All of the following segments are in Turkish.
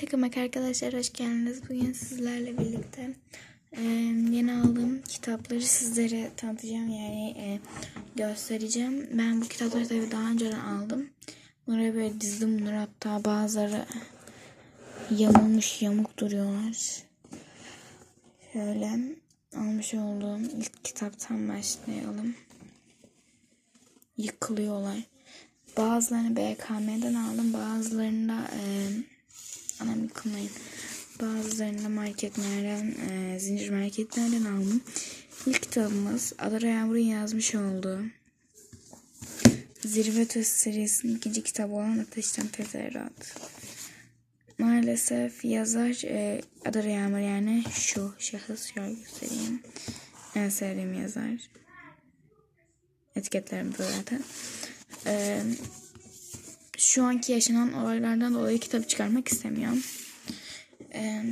Şaka arkadaşlar hoş geldiniz. Bugün sizlerle birlikte e, yeni aldığım kitapları sizlere tanıtacağım yani e, göstereceğim. Ben bu kitapları tabii daha önceden aldım. Bunları böyle dizdim bunları hatta bazıları yamulmuş yamuk duruyorlar. Şöyle almış olduğum ilk kitaptan başlayalım. Yıkılıyorlar. Bazılarını BKM'den aldım. Bazılarını da e, anam yıkılmayın. Bazılarını da marketlerden, e, zincir marketlerden aldım. İlk kitabımız Adara Yağmur'un yazmış olduğu Zirve Töz serisinin ikinci kitabı olan Ateşten Tezerrat. Maalesef yazar e, Adara Yağmur yani şu şahıs şöyle göstereyim. En sevdiğim yazar. Etiketlerim de zaten. Ee, şu anki yaşanan olaylardan dolayı kitap çıkarmak istemiyorum. Ee,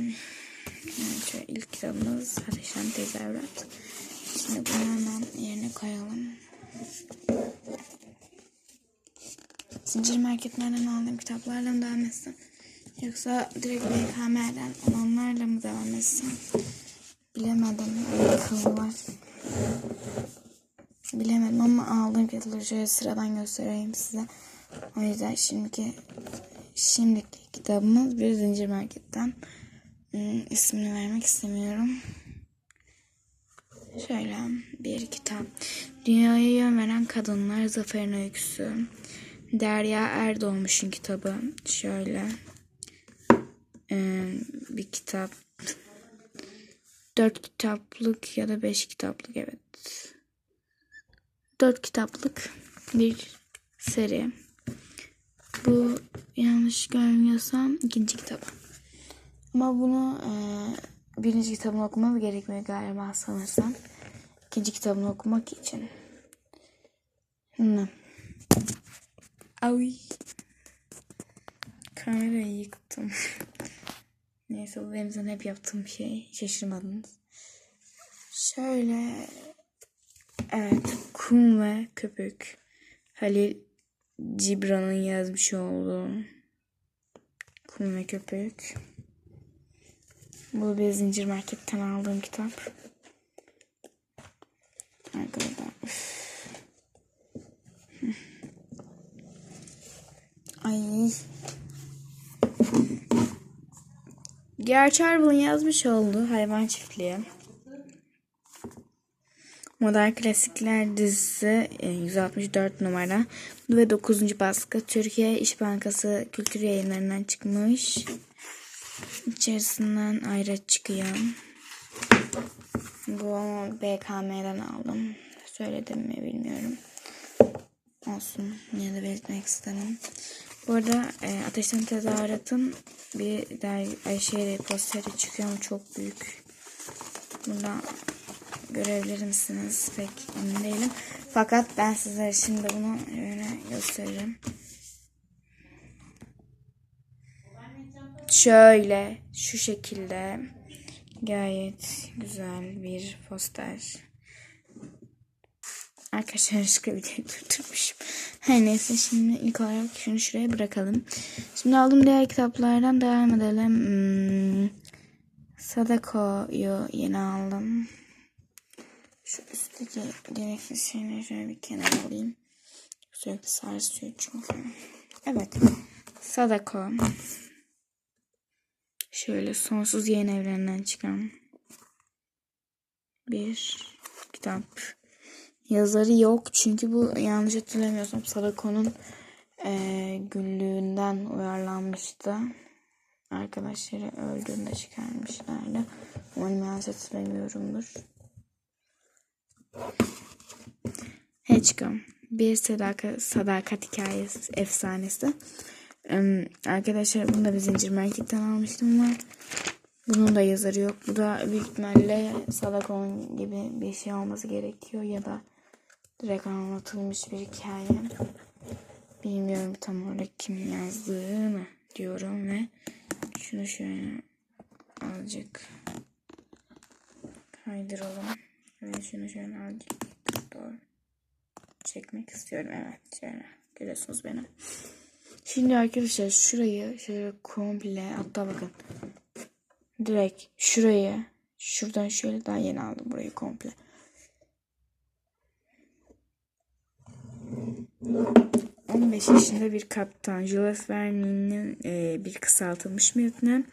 şöyle ilk kitabımız Ateşten Tezahürat. Şimdi bunu hemen yerine koyalım. Zincir marketlerden aldığım kitaplarla mı devam etsem? Yoksa direkt BKM'den olanlarla mı devam etsem? Bilemedim. Var. Bilemedim ama aldığım kitapları şöyle sıradan göstereyim size. O yüzden şimdiki şimdiki kitabımız bir zincir marketten. Hmm, ismini vermek istemiyorum. Şöyle bir kitap. Dünyaya yön veren kadınlar zaferin öyküsü. Derya Erdoğmuş'un kitabı. Şöyle ee, bir kitap. Dört kitaplık ya da beş kitaplık evet. Dört kitaplık bir seri. Bu yanlış görmüyorsam ikinci kitap. Ama bunu e, birinci kitabını okumamız gerekmiyor galiba sanırsam. İkinci kitabını okumak için. Hmm. Ay. Kamerayı yıktım. Neyse bu benim zaten hep yaptığım şey. Şaşırmadınız. Şöyle Evet, kum ve köpük. Halil Cibran'ın yazmış olduğu kum ve köpük. Bu bir zincir marketten aldığım kitap. Arkadaşlar. Ay. Gerçi Arbel'ın yazmış olduğu hayvan çiftliği. Modern Klasikler dizisi 164 numara ve 9. baskı Türkiye İş Bankası Kültür Yayınlarından çıkmış. İçerisinden ayrı çıkıyor. Bu BKM'den aldım. Söyledim mi bilmiyorum. Olsun. Yine de belirtmek istedim. Bu arada e, Ateşten Tezahürat'ın bir dergi Ayşe posteri çıkıyor ama çok büyük. Burada görebilir misiniz? Pek emin değilim. Fakat ben sizlere şimdi bunu öyle gösteririm. Şöyle şu şekilde gayet güzel bir poster. Arkadaşlar başka videoyu durdurmuşum. Her neyse şimdi ilk olarak şunu şuraya bırakalım. Şimdi aldığım diğer kitaplardan devam edelim. Hmm, Sadako'yu yeni aldım. Şu üstteki gereksiz şeyleri bir kenara alayım. Sürekli sarsıyor çünkü. Evet. Sadako. Şöyle sonsuz yayın evreninden çıkan bir kitap. Yazarı yok çünkü bu yanlış hatırlamıyorsam Sadako'nun e, günlüğünden uyarlanmıştı. Arkadaşları öldüğünde çıkarmışlardı. Umarım yanlış hatırlamıyorumdur. Hedgehog. Bir sadakat, sadakat hikayesi, efsanesi. Arkadaşlar bunu da bir zincir marketten almıştım ama bunun da yazarı yok. Bu da büyük ihtimalle Sadakon gibi bir şey olması gerekiyor ya da direkt anlatılmış bir hikaye. Bilmiyorum tam olarak kim yazdığını diyorum ve şunu şöyle azıcık kaydıralım. Ve şunu şöyle azıcık doğru çekmek istiyorum. Evet şöyle görüyorsunuz beni. Şimdi arkadaşlar şurayı şöyle komple hatta bakın. Direkt şurayı şuradan şöyle daha yeni aldım burayı komple. ...15 yaşında bir kaptan Jules Verne'nin e, bir kısaltılmış metni.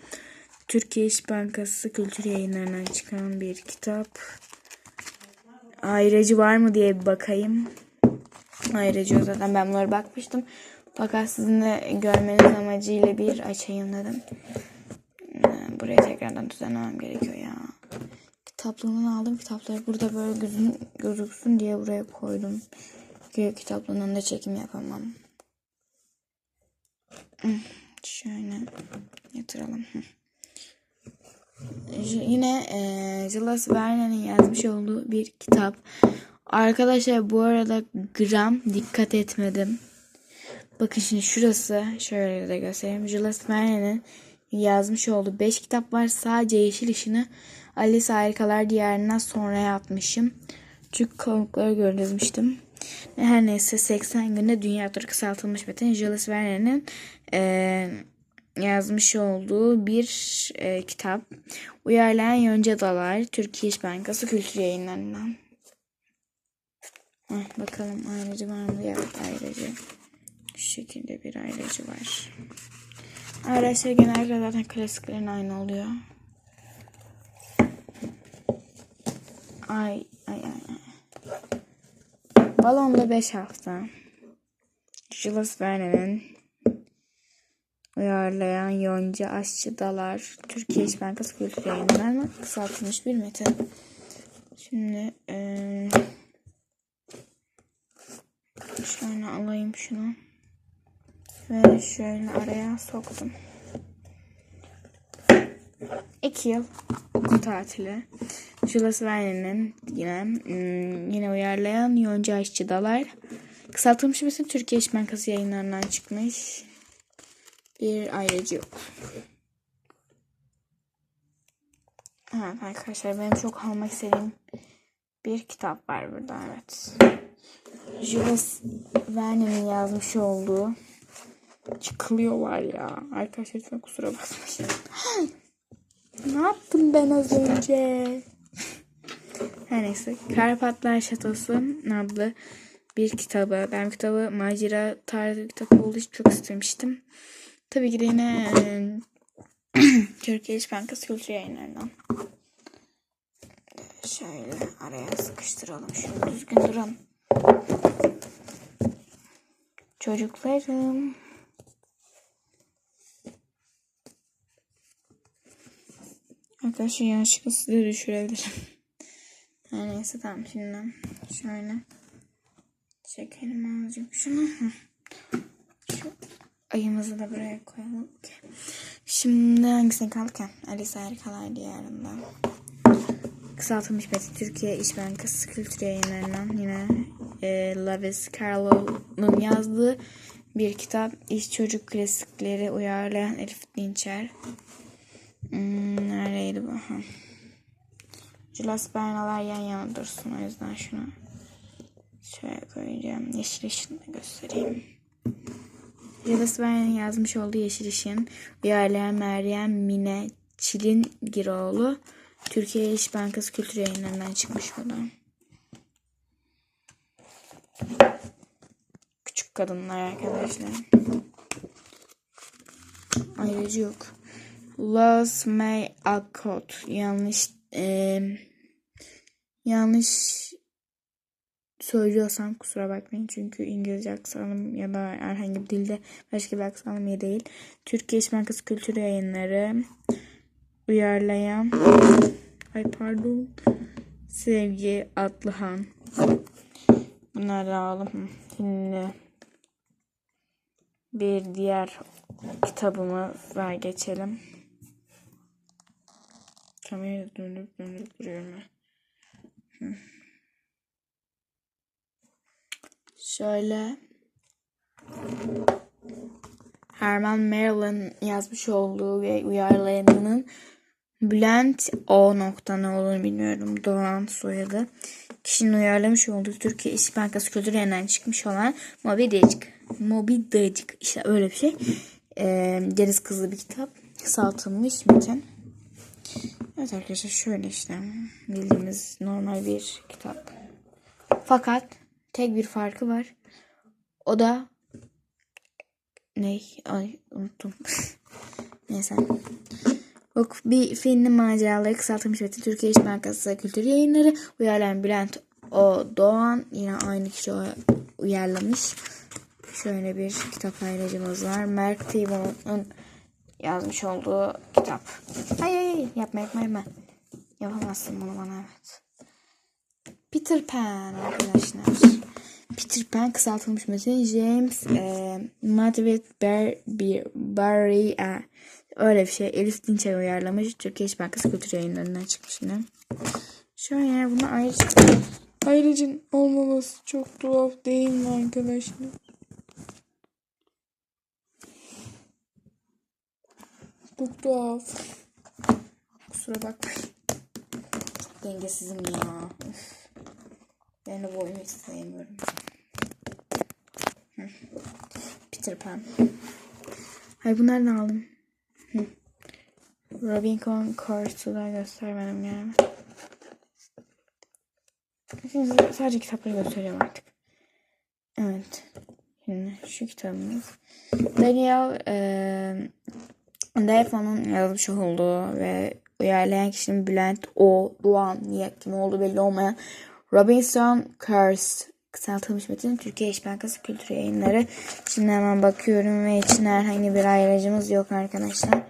Türkiye İş Bankası Kültür Yayınları'ndan çıkan bir kitap. Ayrıcı var mı diye bir bakayım. Ayrıcı o zaten ben bunlara bakmıştım. Fakat sizin de görmeniz amacıyla bir açayım dedim. Ee, Buraya tekrardan düzenlemem gerekiyor ya. Kitaplığını aldım. Kitapları burada böyle gözün, gözüksün diye buraya koydum. Ki kitaplığının da çekim yapamam. Hmm, Şöyle yatıralım. Yine e, Jules Verne'nin yazmış olduğu bir kitap. Arkadaşlar bu arada gram dikkat etmedim. Bakın şimdi şurası şöyle de göstereyim. Jules Verne'nin yazmış olduğu 5 kitap var. Sadece Yeşil Işın'ı Alice Harikalar Diyarı'na sonraya atmışım. Çünkü konukları görmüştüm. Her neyse 80 günde dünya turu kısaltılmış metin Jules Verne'nin eee yazmış olduğu bir e, kitap. Uyarlayan Yonca Dalar, Türkiye İş Bankası Kültür Yayınları'ndan. Heh, bakalım ayrıcı var mı? Evet ayrıcı. Şu şekilde bir ayrıcı var. Arkadaşlar genelde zaten klasiklerin aynı oluyor. Ay ay ay. Balonda 5 hafta. Jules Verne'nin uyarlayan Yonca Aşçı Dalar Türkiye İş Bankası Kültür Yayınları'na kısaltılmış bir metin. Şimdi eee şöyle alayım şunu. Ve şöyle araya soktum. İki yıl okul tatili. Jules Verne'nin yine hmm, yine uyarlayan Yonca Aşçı Dalar. Kısaltılmış metin Türkiye İş Bankası yayınlarından çıkmış. Bir ayrıcı yok. Evet arkadaşlar benim çok almak istediğim bir kitap var burada evet. Jules Verne'nin yazmış olduğu çıkılıyor var ya. Arkadaşlar lütfen kusura bakmayın. ne yaptım ben az önce? Her neyse. Karpatlar Şatosu adlı bir kitabı. Ben bu kitabı macera tarzı bir kitap olduğu için çok istemiştim. Tabii ki de yine Türkiye İş Bankası Kültür Yayınları'ndan. Şöyle araya sıkıştıralım. Şunu düzgün durun. Çocuklarım. Arkadaşlar yanlışlıkla sizi düşürebilirim. Her neyse tamam şimdi şöyle çekelim azıcık şunu. Şu ayımızı da buraya koyalım. Şimdi hangisine kaldık ya? Alice Harikalar Diyarı'ndan. Kısaltılmış metin Türkiye İş Bankası Kültür Yayınları'ndan yine e, Lavis Carlo'nun yazdığı bir kitap. İş Çocuk Klasikleri uyarlayan Elif Dinçer. Hmm, neredeydi bu? Ha. Jules Bernalar yan yana dursun. O yüzden şunu şöyle koyacağım. Yeşil ışını da göstereyim. Jules Verne'nin yazmış olduğu Yeşil Işın uyarlayan Meryem Mine Çilingiroğlu Türkiye İş Bankası Kültür Yayınları'ndan çıkmış bu da. Kadınlar arkadaşlar. Ayrıcı yok. Los May Alcott. Yanlış eee, yanlış söylüyorsam kusura bakmayın. Çünkü İngilizce aksanım ya da herhangi bir dilde başka bir aksanım iyi değil. Türkiye İş Bankası Kültür Yayınları uyarlayan ay pardon Sevgi Atlıhan bunları alalım. Şimdi bir diğer kitabımıza geçelim. Kamerayı dönüp dönüp duruyorum. Şöyle Herman Melville'ın yazmış olduğu ve uyarlayanının Bülent o nokta ne olduğunu bilmiyorum. Doğan soyadı. Kişinin uyarlamış olduğu Türkiye İş Bankası kültür çıkmış olan Moby Dick. Moby Dick. İşte öyle bir şey. Ee, deniz kızlı bir kitap. Kısaltılmış metin. Evet arkadaşlar şöyle işte. Bildiğimiz normal bir kitap. Fakat tek bir farkı var. O da ne? Ay unuttum. Neyse. Ok, bir filmin maceraları kısaltılmış metin Türkiye İş Bankası Kültür Yayınları uyarlayan Bülent O Doğan yine aynı kişi uyarlamış. Şöyle bir kitap ayrıcımız var. Mark Twain'ın yazmış olduğu kitap. Hayır hayır yapma yapma yapma. Yapamazsın bunu bana evet. Peter Pan arkadaşlar. Peter Pan kısaltılmış metin James e, Madrid Bar Bar- Barry öyle bir şey. Elif Dinçer uyarlamış. Türkiye İş Bankası Kültür Yayınları'ndan çıkmış yine. Şöyle buna ayrıca ayrıcın olmaması çok tuhaf değil mi arkadaşlar? Çok tuhaf. Kusura bakmayın. Çok dengesizim ya. Üf. Ben de bu oyunu hiç sevmiyorum. Peter Pan. Hayır bunları da aldım. Robinson Crusoe'u da göstermedim yani. Şimdi sadece kitapları gösteriyorum artık. Evet. Şimdi şu kitabımız. Daniel eee Defoe'nun yazmış olduğu ve uyarlayan kişinin Bülent O. Doğan niye kim olduğu belli olmayan Robinson Crusoe kısaltılmış metin Türkiye İş Bankası Kültür Yayınları. Şimdi hemen bakıyorum ve içinde herhangi bir ayrıcımız yok arkadaşlar.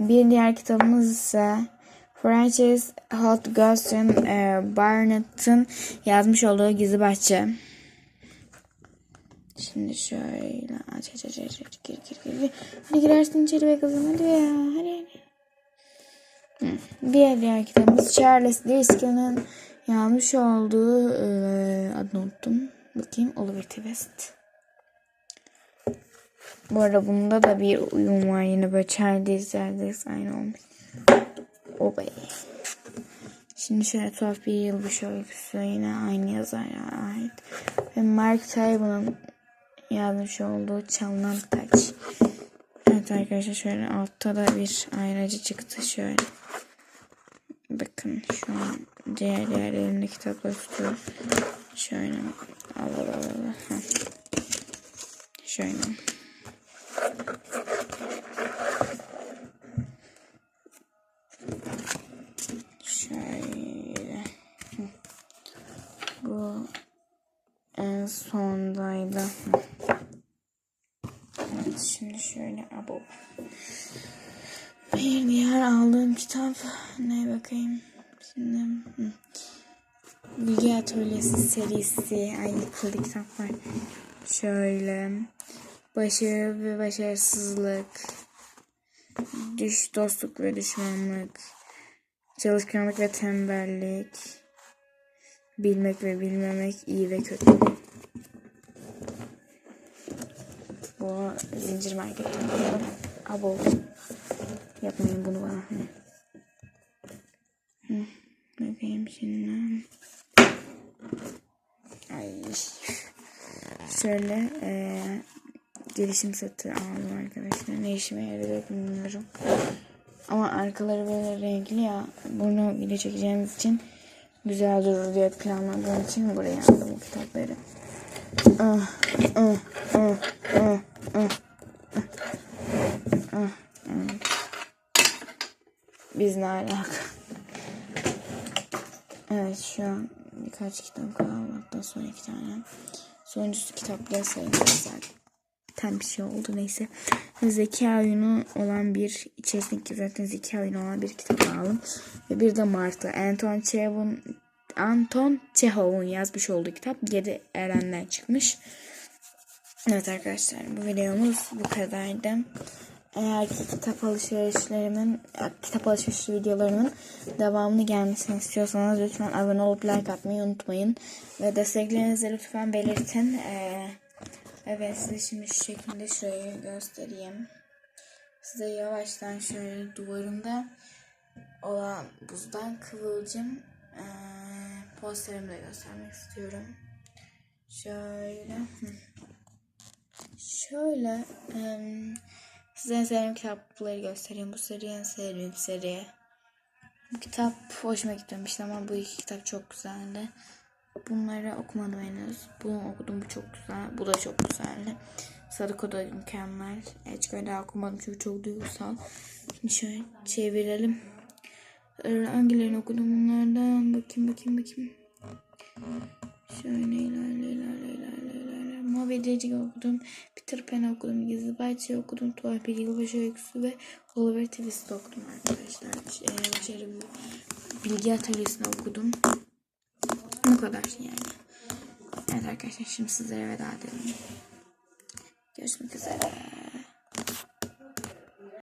Bir diğer kitabımız ise Frances Hotgus'un e, Barnett'ın yazmış olduğu Gizli Bahçe. Şimdi şöyle aç aç aç aç aç gir gir gir. Hadi girersin içeri be kızım hadi ya hadi. hadi. Bir diğer kitabımız Charles Dickens'in yazmış olduğu e, adını unuttum. Bakayım Oliver Twist. Bu arada bunda da bir uyum var yine böyle Charles Dickens aynı olmuş. O be. Şimdi şöyle tuhaf bir yılbaşı öyküsü yine aynı yazara ait. Ve Mark Twain'ın yazmış olduğu Çalınan Taç. Evet arkadaşlar şöyle altta da bir ayracı çıktı şöyle. Bakın şu an diğer diğer elimde kitapları tutuyor. Şöyle al al al al. Heh. Şöyle. Şöyle. Bu en sondaydı. Evet şimdi şöyle abo. Bir diğer aldığım kitap ne bakayım. Şimdi. Bilgi Atölyesi serisi. Ay yıkıldı kitaplar. Şöyle. Başarı ve başarısızlık. Düş, dostluk ve düşmanlık. Çalışkanlık ve tembellik. Bilmek ve bilmemek, iyi ve kötü. Bu zincir marketten aldım. Abo. Yapmayın bunu bana. Hı. Bakayım şimdi. Ay. Şöyle e, gelişim seti aldım arkadaşlar. Ne işime yarayacak bilmiyorum. Ama arkaları böyle renkli ya. Bunu video çekeceğimiz için güzel durur diye planladığım için buraya aldım bu kitapları. Ah, ah, ah. Biz ne alaka? Evet şu an birkaç kitap kaldı. Hatta son iki tane. Sonuncusu kitapları sayılmaz zaten bir şey oldu neyse. Zeka oyunu olan bir içerisindeki zaten zeka oyunu olan bir kitap aldım. Ve bir de Martı. Anton Chekhov'un Anton Chekhov'un yazmış olduğu kitap Geri Eren'den çıkmış. Evet arkadaşlar bu videomuz bu kadardı. Eğer ki kitap alışverişlerimin, kitap alışveriş videolarımın devamını gelmesini istiyorsanız lütfen abone olup like atmayı unutmayın. Ve desteklerinizi lütfen belirtin. Ee, evet size şimdi şu şekilde şurayı göstereyim. Size yavaştan şöyle duvarımda olan buzdan kıvılcım eee posterimi de göstermek istiyorum. Şöyle. Şöyle em, size en sevdiğim kitapları göstereyim. Bu seri en sevdiğim seri. Bu kitap hoşuma gitmemişti ama bu iki kitap çok güzeldi. Bunları okumadım henüz. Bunu okudum bu çok güzel. Bu da çok güzeldi. Sadako da mükemmel. Hiç daha okumadım çünkü çok duygusal. Şimdi şöyle çevirelim. Ee, Hangilerini okudum bunlardan? Bakayım bakayım bakayım. Şöyle ilerle ilerle ilerle Decik okudum. Peter Pan okudum. Gizli Bahçe okudum. Tuhaf bir yılbaşı öyküsü ve Oliver Twist okudum arkadaşlar. Ee, başarı bilgi atölyesini okudum. Bu kadar yani. Evet arkadaşlar şimdi sizlere veda edelim. Görüşmek üzere.